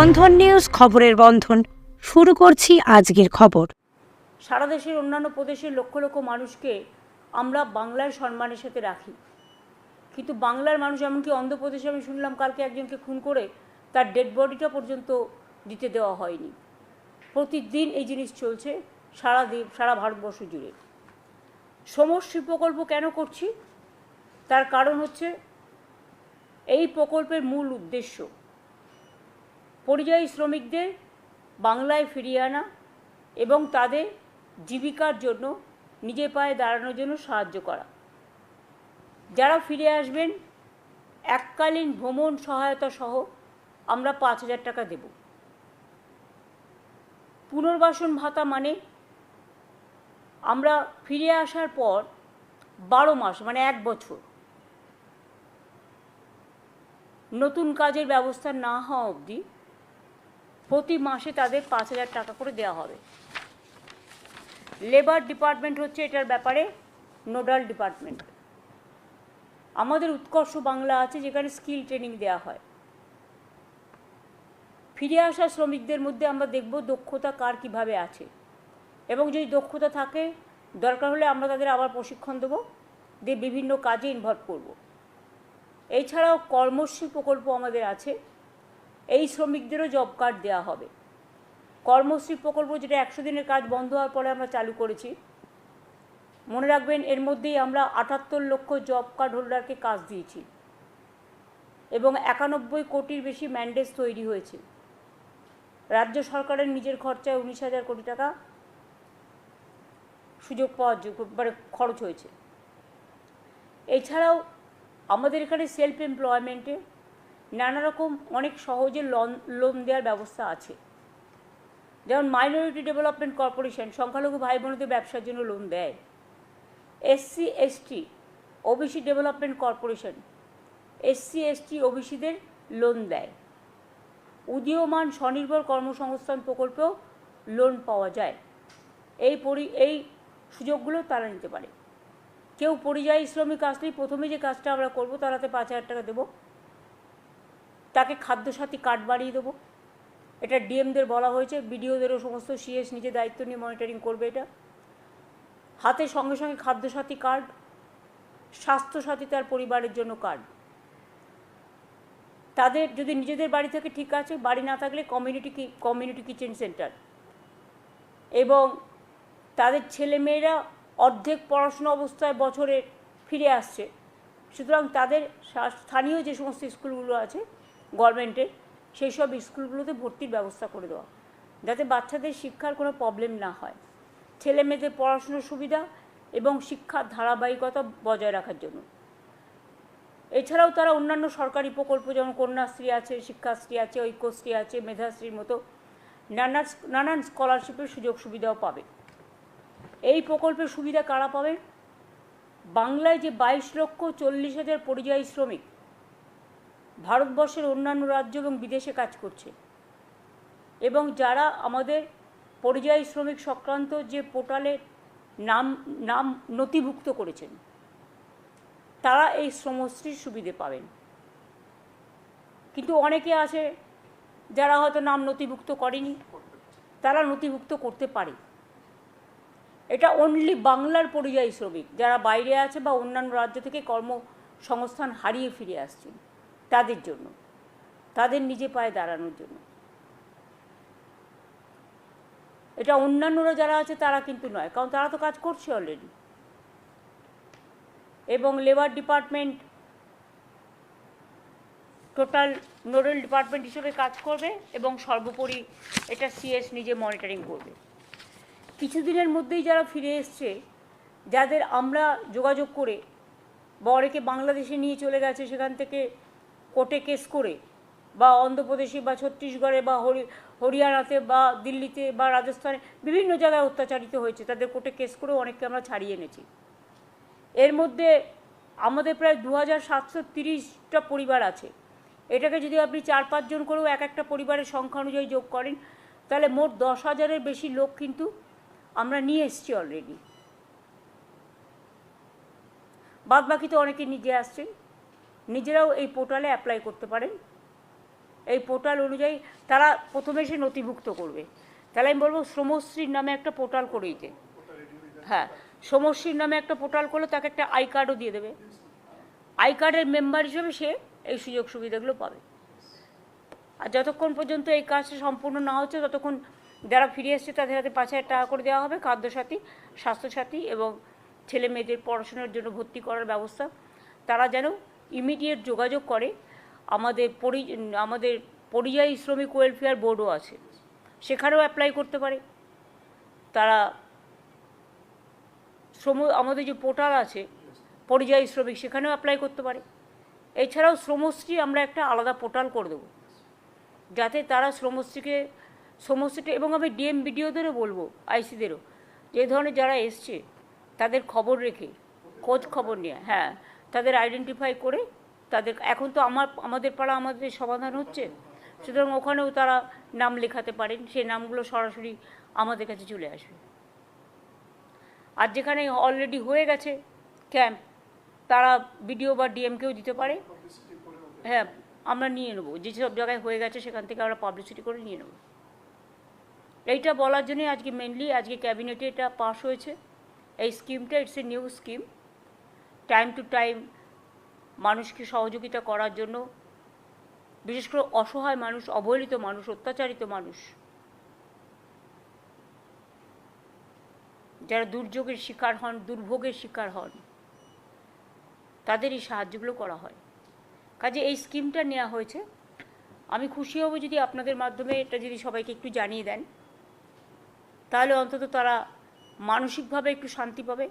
বন্ধন news খবরের বন্ধন। শুরু করছি আজকের খবর। সারা দেশের অন্যান্য প্রদেশের লক্ষ লক্ষ মানুষকে আমরা বাংলার সম্মানের সাথে রাখি। কিন্তু বাংলার মানুষ এমনকি অন্ধ্রপ্রদেশে আমি শুনলাম, কালকে একজনকে খুন করে তার ডেড বডিটা পর্যন্ত দিতে দেওয়া হয়নি। প্রতিদিন এই জিনিস চলছে সারা দ্বীপ সারা ভারতবর্ষ জুড়ে। সমষ্টি প্রকল্প কেন করছি? তার কারণ হচ্ছে এই প্রকল্পের মূল উদ্দেশ্য। পরিযায়ী শ্রমিকদের বাংলায় ফিরিয়ে আনা এবং তাদের জীবিকার জন্য নিজে পায়ে দাঁড়ানোর জন্য সাহায্য করা। যারা ফিরে আসবেন, এককালীন ভ্রমণ সহায়তা সহ আমরা পাঁচ হাজার টাকা দেব। পুনর্বাসন ভাতা মানে আমরা ফিরে আসার পর বারো মাস মানে এক বছর নতুন কাজের ব্যবস্থা না হওয়া অবধি প্রতি মাসে তাদের পাঁচ হাজার টাকা করে দেওয়া হবে। লেবার ডিপার্টমেন্ট হচ্ছে এটার ব্যাপারে নোডাল ডিপার্টমেন্ট আমাদের উৎকর্ষ বাংলা আছে যেখানে স্কিল ট্রেনিং দেওয়া হয়। ফিরে আসা শ্রমিকদের মধ্যে আমরা দেখব দক্ষতা কার কীভাবে আছে। এবং যদি দক্ষতা থাকে, দরকার হলে আমরা তাদের আবার প্রশিক্ষণ দেবো, দিয়ে বিভিন্ন কাজে ইনভলভ করব। এছাড়াও কর্মশ্রী প্রকল্প আমাদের আছে। এই শ্রমিকদেরও জব কার্ড দেওয়া হবে। কর্মশ্রী প্রকল্প যেটা একশো দিনের কাজ বন্ধ হওয়ার পরে আমরা চালু করেছি। মনে রাখবেন, এর মধ্যেই আমরা আটাত্তর লক্ষ জব কার্ড হোল্ডারকে কাজ দিয়েছি এবং একানব্বই কোটির বেশি ম্যান্ডেজ তৈরি হয়েছে। রাজ্য সরকারের নিজের খরচায় উনিশ হাজার কোটি টাকা সুযোগ পাওয়ার মানে খরচ হয়েছে। এছাড়াও আমাদের এখানে সেলফ এমপ্লয়মেন্টে নানা রকম অনেক সহজে লোন লোন দেওয়ার ব্যবস্থা আছে। যেমন মাইনরিটি ডেভেলপমেন্ট কর্পোরেশন সংখ্যালঘু ভাই বোনদের ব্যবসার জন্য লোন দেয়। SC ST OBC development corporation SC ST ওবিসিদের loan দেয়। উদীয়মান স্বনির্ভর কর্মসংস্থান প্রকল্পেও লোন পাওয়া যায়। এই পরি এই সুযোগগুলো তারা নিতে পারে। কেউ পরিযায়ী শ্রমিক আসলেই প্রথমে যে কাজটা আমরা করব তারাতে পাঁচ হাজার টাকা দেবো। তাকে খাদ্যসাথী কার্ড বাড়িয়ে দেবো। এটা ডিএমদের বলা হয়েছে বিডিওদেরও সমস্ত সিএস নিজে দায়িত্ব নিয়ে মনিটরিং করবে এটা। হাতে সঙ্গে সঙ্গে খাদ্যসাথী কার্ড স্বাস্থ্যসাথী তার পরিবারের জন্য কার্ড তাদের যদি নিজেদের বাড়ি থেকে ঠিক আছে, বাড়ি না থাকলে কমিউনিটি কমিউনিটি কিচেন সেন্টার এবং তাদের ছেলেমেয়েরা অর্ধেক পড়াশোনা অবস্থায় বছরে ফিরে আসছে। সুতরাং তাদের স্থানীয় যে সমস্ত স্কুলগুলো আছে গভর্নমেন্টের, সেই সব স্কুলগুলোতে ভর্তির ব্যবস্থা করে দেওয়া। যাতে বাচ্চাদের শিক্ষার কোনো প্রবলেম না হয়। ছেলে মেয়েদের পড়াশোনার সুবিধা এবং শিক্ষার ধারাবাহিকতা বজায় রাখার জন্য। এছাড়াও তারা অন্যান্য সরকারি প্রকল্প, যেমন কন্যাশ্রী আছে, শিক্ষাশ্রী আছে, ঐক্যশ্রী আছে, মেধাশ্রীর মতো নানা নানান স্কলারশিপের সুযোগ সুবিধাও পাবে। এই প্রকল্পের সুবিধা কারা পাবে বাংলায় যে বাইশ লক্ষ চল্লিশ হাজার পরিযায়ী শ্রমিক ভারতবর্ষের অন্যান্য রাজ্য এবং বিদেশে কাজ করছে। এবং যারা আমাদের পরিযায়ী শ্রমিক সংক্রান্ত যে পোর্টালে নাম নাম নথিভুক্ত করেছেন, তারা এই শ্রমশ্রীর সুবিধে পাবেন। কিন্তু অনেকে আছে যারা হয়তো নাম নথিভুক্ত করেনি, তারা নথিভুক্ত করতে পারে। এটা অনলি বাংলার পরিযায়ী শ্রমিক যারা বাইরে আছে বা অন্যান্য রাজ্য থেকে কর্মসংস্থান হারিয়ে ফিরে আসছেন। তাদের জন্য, তাদের নিজে পায়ে দাঁড়ানোর জন্য। এটা অন্যান্যরা যারা আছে তারা কিন্তু নয়, কারণ তারা তো কাজ করছে অলরেডি এবং labour department total nodal department হিসেবে কাজ করবে এবং সর্বোপরি এটা সিএস নিজে মনিটরিং করবে। কিছুদিনের মধ্যেই যারা ফিরে এসছে, যাদের আমরা যোগাযোগ করে বা অনেকে বাংলাদেশে নিয়ে চলে গেছে, সেখান থেকে কোর্টে কেস করে, বা অন্ধ্রপ্রদেশে, বা ছত্তিশগড়ে, বা হরি, হরিয়ানাতে, বা দিল্লিতে, বা রাজস্থানে বিভিন্ন জায়গায় অত্যাচারিত হয়েছে। তাদের কোর্টে কেস করেও অনেককে আমরা ছাড়িয়ে এনেছি। এর মধ্যে আমাদের প্রায় দু হাজার সাতশো তিরিশটা পরিবার আছে। এটাকে যদি আপনি চার পাঁচজন করেও এক একটা পরিবারের সংখ্যা অনুযায়ী যোগ করেন, তাহলে মোট দশ হাজারের বেশি লোক কিন্তু আমরা নিয়ে এসেছি অলরেডি বাদ বাকি তো অনেকে নিজে আসছেন। নিজেরাও এই পোর্টালে অ্যাপ্লাই করতে পারেন। এই পোর্টাল অনুযায়ী তারা প্রথমে সে নথিভুক্ত করবে। তাহলে আমি বলব শ্রমশ্রীর নামে একটা পোর্টাল করে দিতে। হ্যাঁ শ্রমশ্রীর নামে একটা পোর্টাল করলে তাকে একটা আই কার্ডও দিয়ে দেবে। আই কার্ডের মেম্বার হিসেবে সে এই সুযোগ সুবিধাগুলো পাবে। আর যতক্ষণ পর্যন্ত এই কাজটা সম্পূর্ণ না হচ্ছে, ততক্ষণ যারা ফিরে এসছে তাদের হাতে পাঁচ হাজার টাকা করে দেওয়া হবে। খাদ্যসাথী, স্বাস্থ্যসাথী এবং ছেলে মেয়েদের পড়াশোনার জন্য ভর্তি করার ব্যবস্থা। তারা যেন ইমিডিয়েট যোগাযোগ করে। আমাদের পরি, আমাদের পরিযায়ী শ্রমিক ওয়েলফেয়ার বোর্ডও আছে। সেখানেও অ্যাপ্লাই করতে পারে। তারা শ্রম, আমাদের যে পোর্টাল আছে, পরিযায়ী শ্রমিক, সেখানেও অ্যাপ্লাই করতে পারে। এছাড়াও শ্রমশ্রী আমরা একটা আলাদা পোর্টাল করে দেবো। যাতে তারা শ্রমশ্রীকে শ্রমশ্রীটা এবং আমি ডিএম বিডিওদেরও বলব আইসিদেরও যে ধরনের যারা এসছে, তাদের খবর রেখে, খোঁজ খবর নিয়ে হ্যাঁ তাদের আইডেন্টিফাই করে তাদের, এখন তো আমার, আমাদের পাড়া আমাদের সমাধান হচ্ছে। সুতরাং ওখানেও তারা নাম লেখাতে পারেন, সেই নামগুলো সরাসরি আমাদের কাছে চলে আসবে। আর যেখানে অলরেডি হয়ে গেছে ক্যাম্প তারা বিডিও বা ডিএমকেও দিতে পারে। হ্যাঁ আমরা নিয়ে নেব। যেসব জায়গায় হয়ে গেছে, সেখান থেকে আমরা পাবলিসিটি করে নিয়ে নেব। এইটা বলার জন্যই আজকে মেনলি আজকে ক্যাবিনেটে এটা পাস হয়েছে। এই স্কিমটা it's a new scheme time to time মানুষকে সহযোগিতা করার জন্য, বিশেষ করে অসহায় মানুষ, অবহেলিত মানুষ, অত্যাচারিত মানুষ, যারা দুর্যোগের শিকার হন, দুর্ভোগের শিকার হন তাদের এই সাহায্যগুলো করা হয়। কাজে এই স্কিমটা নেওয়া হয়েছে। আমি খুশি হব যদি আপনাদের মাধ্যমে এটা যদি সবাইকে একটু জানিয়ে দেন, তাহলে অন্তত তারা মানসিকভাবে একটু শান্তি পাবে।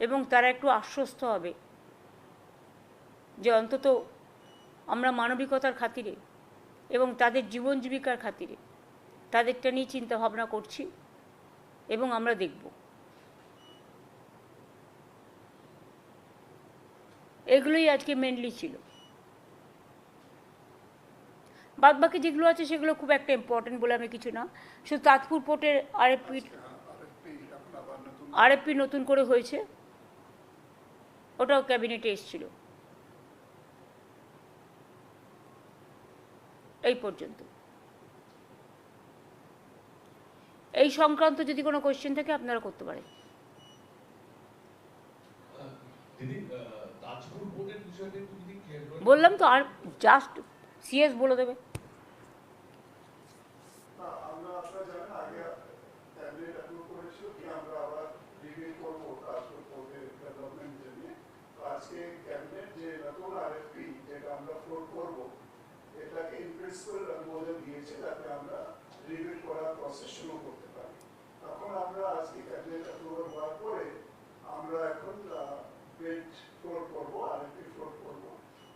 এবং তারা একটু আশ্বস্ত হবে যে অন্তত আমরা মানবিকতার খাতিরে এবং তাদের জীবন জীবিকার খাতিরে তাদেরটা নিয়ে চিন্তা ভাবনা করছি এবং আমরা দেখব। এগুলোই আজকে মেনলি ছিল। বাদ বাকি যেগুলো আছে সেগুলো খুব একটা ইম্পর্টেন্ট বলে আমি কিছু না। শুধু তাজপুর পোর্টের আরএফপি আরএফপি নতুন করে হয়েছে। ওটাও ক্যাবিনেটে এসেছিল। এই পর্যন্ত। এই সংক্রান্ত যদি কোনো কোয়েশ্চেন থাকে আপনারা করতে পারেন। বললাম তো আর জাস্ট সিএস বলে দেবে না, আমরা আপনারা জানেন আগে ক্যাবিনেট অ্যাপ্রুভ করেছিল কি আমরা আবার রিভিউ করব তারপর কোর্টের ডেভেলপমেন্ট নিয়ে তো আজকে ক্যাবিনেট যে নতুন আরএফপি যেটা আমরা ফ্লোট করব এটাকে ইন প্রিন্সিপাল অনুমোদন দিয়েছে যাতে আমরা রিভিউ করার প্রসেস শুরু করতে পারি। তখন আমরা আজকে ক্যাবিনেট অ্যাপ্রুভাল হওয়ার পরে আমরা এখন পেজ ফ্লোট করব আরএফপি ফ্লোট করব।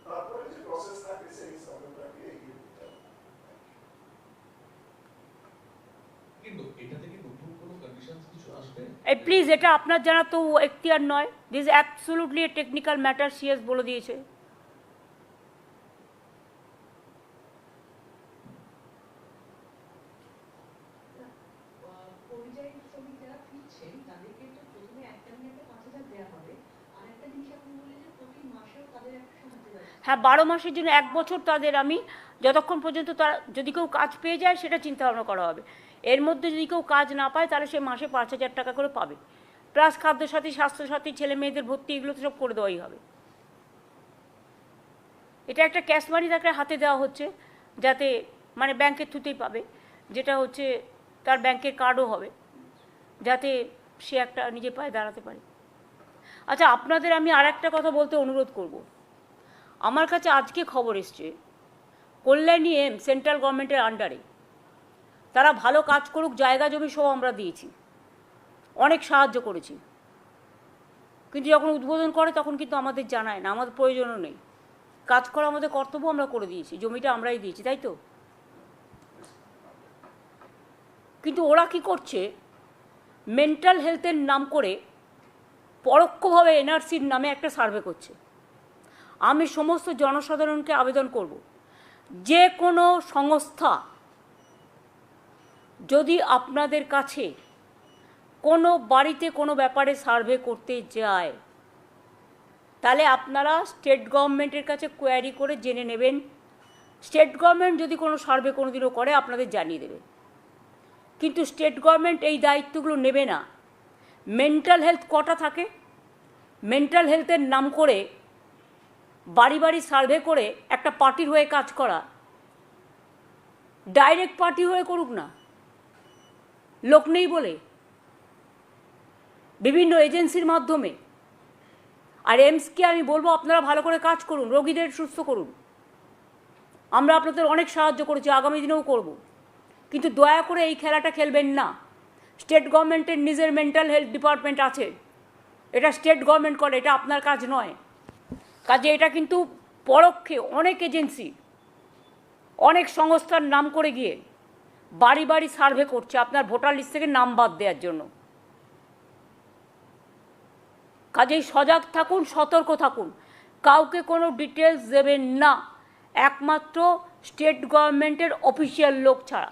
তারপরে যে প্রসেস থাকে সেই হিসাবেটাকে এগিয়ে দিতে হবে। কিন্তু এটা থেকে নতুন কোনো কন্ডিশনস কিছু আসবে? এই প্লিজ এটা আপনার জানা তো এখতিয়ার নয়। This absolutely technical matter CS বলে দিয়েছে আহ, পরিযায়ী শ্রমিক যারা ফিরছেন তাদেরকে তো প্রথমে একটা মিনিটে পাঁচ হাজার দেওয়া হবে আর একটা জিনিস আপনি বললেন যে প্রতি মাসেও তাদের একটা হ্যাঁ বারো মাসের জন্য এক বছর তাদের আমি যতক্ষণ পর্যন্ত তারা যদি কেউ কাজ পেয়ে যায়, সেটা চিন্তা ভাবনা করা হবে। এর মধ্যে যদি কেউ কাজ না পায়, তাহলে সে মাসে পাঁচ হাজার টাকা করে পাবে। প্লাস খাদ্য খাদ্যসাথী, স্বাস্থ্যসাথী, ছেলে মেয়েদের ভর্তি, এগুলো তো সব করে দেওয়াই হবে। এটা একটা ক্যাশ মানি তাকে হাতে দেওয়া হচ্ছে, যাতে মানে ব্যাংকের থ্রুতেই পাবে। যেটা হচ্ছে তার ব্যাংকের কার্ডও হবে, যাতে সে একটা নিজে পায়ে দাঁড়াতে পারে। আচ্ছা আপনাদের আমি আর একটা কথা বলতে অনুরোধ করব। আমার কাছে আজকে খবর এসছে। কল্যাণী এম, সেন্ট্রাল গভর্নমেন্টের আন্ডারে। তারা ভালো কাজ করুক, জায়গা জমি সব আমরা দিয়েছি। অনেক সাহায্য করেছি। কিন্তু যখন উদ্বোধন করে, তখন কিন্তু আমাদের জানায় না, আমাদের প্রয়োজনও নেই। কাজ করা আমাদের কর্তব্য আমরা করে দিয়েছি, জমিটা আমরাই দিয়েছি, তাই তো? কিন্তু ওরা কি করছে? মেন্টাল হেলথের নাম করে পরোক্ষভাবে এনআরসির নামে একটা সার্ভে করছে। আমি সমস্ত জনসাধারণকে আবেদন করব। যে কোনো সংস্থা যদি আপনাদের কাছে কোনো বাড়িতে কোনো ব্যাপারে সার্ভে করতে যায়, তাহলে আপনারা স্টেট গভর্নমেন্টের কাছে কোয়ারি করে জেনে নেবেন। স্টেট গভর্নমেন্ট যদি কোনো সার্ভে কোনো দিনও করে, আপনাদের জানিয়ে দেবে। কিন্তু স্টেট গভর্নমেন্ট এই দায়িত্বগুলো নেবে না। মেন্টাল হেলথ কটা থাকে? মেন্টাল হেলথের নাম করে বাড়ি বাড়ি সার্ভে করে একটা পার্টির হয়ে কাজ করা। ডাইরেক্ট পার্টি হয়ে করুক না। লোক নেই বলে। বিভিন্ন এজেন্সির মাধ্যমে। আর এমসকে আমি বলব, আপনারা ভালো করে কাজ করুন, রোগীদের সুস্থ করুন। আমরা আপনাদের অনেক সাহায্য করেছি, আগামী দিনেও করব। কিন্তু দয়া করে এই খেলাটা খেলবেন না। স্টেট গভর্নমেন্টের নিজের মেন্টাল হেলথ ডিপার্টমেন্ট আছে। এটা স্টেট গভর্নমেন্ট করে, এটা আপনার কাজ নয়। কাজে এটা কিন্তু পরোক্ষে অনেক এজেন্সি, অনেক সংস্থার নাম করে গিয়ে বাড়ি বাড়ি সার্ভে করছে আপনার ভোটার লিস্ট থেকে নাম বাদ দেওয়ার জন্য। কাজেই সজাগ থাকুন, সতর্ক থাকুন। কাউকে কোনো ডিটেলস দেবেন না। একমাত্র স্টেট গভর্নমেন্টের অফিসিয়াল লোক ছাড়া।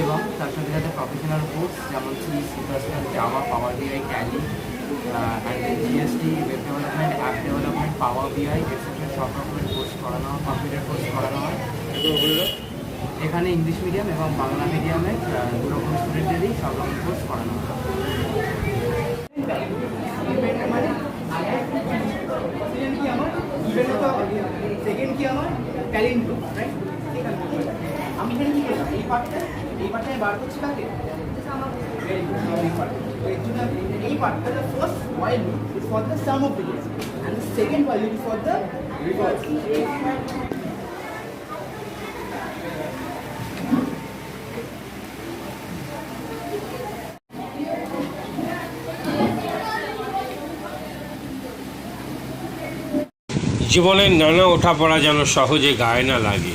এবং তার সাথে সাথে প্রফেশনাল কোর্স যেমন C C plus plus Java power BI and GST web development app development power BI etcetera সব রকমের কোর্স করানো হয় কম্পিউটার কোর্স করানো হয় এখানে ইংলিশ মিডিয়াম এবং বাংলা মিডিয়ামে দু রকম স্টুডেন্টদেরই সব রকম কোর্স করানো হয় আমি এখানে কি এই পার্টটা জীবনের নানা ওঠা পড়া যেন সহজে গায়ে না লাগে।